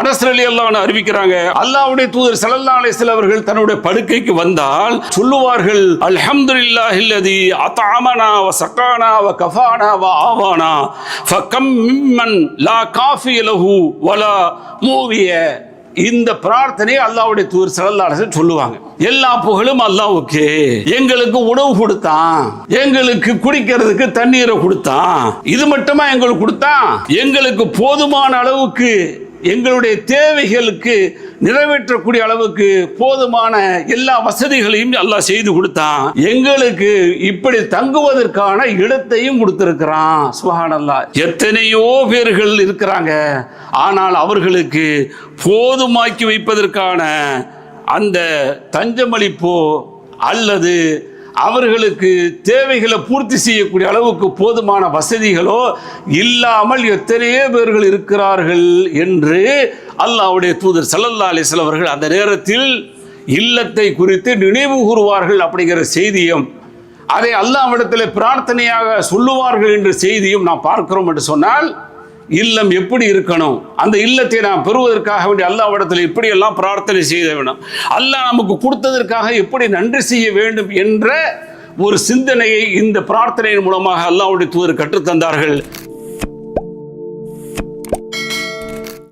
அனஸ் அல்லான்னு அறிவிக்கிறாங்க அல்லாவுடைய தூதர் ஸல்லல்லாஹு அலைஹி அவர்கள் தன்னுடைய படுக்கைக்கு வந்தால் சொல்லுவார்கள் அல்ஹம்துலில்லாஹி அல்லதி அத்தாமனா வ சக்கானா வ கஃபானா வ ஆவானா ஃபகம் மிம்மன் லா காஃபி லஹு வலா மூவிய. இந்த பிரார்த்தனையை அல்லாவுடைய தூதர் ஸல்லல்லாஹு சொல்லுவாங்க. எல்லா புகழும் அல்லாவுக்கு எங்களுக்கு உணவு கொடுத்தான். எங்களுக்கு குடிக்கிறதுக்கு தண்ணீரை கொடுத்தான். இது மட்டுமா எங்களுக்கு கொடுத்தான்? எங்களுக்கு போதுமான அளவுக்கு எங்களுடைய தேவைகளுக்கு நிறைவேற்றக்கூடிய அளவுக்கு போதுமான எல்லா வசதிகளையும் எல்லாம் செய்து கொடுத்தான். எங்களுக்கு இப்படி தங்குவதற்கான இடத்தையும் கொடுத்திருக்கிறான். சுகானல்லா எத்தனையோ பேர்கள் இருக்கிறாங்க. ஆனால் அவர்களுக்கு போதுமாக்கி வைப்பதற்கான அந்த தஞ்சமளிப்போ அல்லது அவர்களுக்கு தேவைகளை பூர்த்தி செய்யக்கூடிய அளவுக்கு போதுமான வசதிகளோ இல்லாமல் எத்தனையோ பேர்கள் இருக்கிறார்கள் என்று அல்லாஹ்வுடைய தூதர் சல்லல்லா அலைஹி அவர்கள் அந்த நேரத்தில் இல்லத்தை குறித்து நினைவு கூறுவார்கள் அப்படிங்கிற செய்தியும் அதை அல்லாவிடத்தில் பிரார்த்தனையாக சொல்லுவார்கள் என்ற செய்தியும் நாம் பார்க்கிறோம் என்று சொன்னால் இல்லம் எப்படி இருக்கணும்? அந்த இல்லத்தை நாம் பெறுவதற்காக வேண்டிய அல்லாஹ்விடத்தில் எப்படியெல்லாம் பிரார்த்தனை செய்ய வேணும். அல்லாஹ் நமக்கு கொடுத்ததற்காக எப்படி நன்றி செய்ய வேண்டும் என்ற ஒரு சிந்தனையை இந்த பிரார்த்தனையின் மூலமாக அல்லாவுடைய தூதர் கற்றுத்தந்தார்கள்.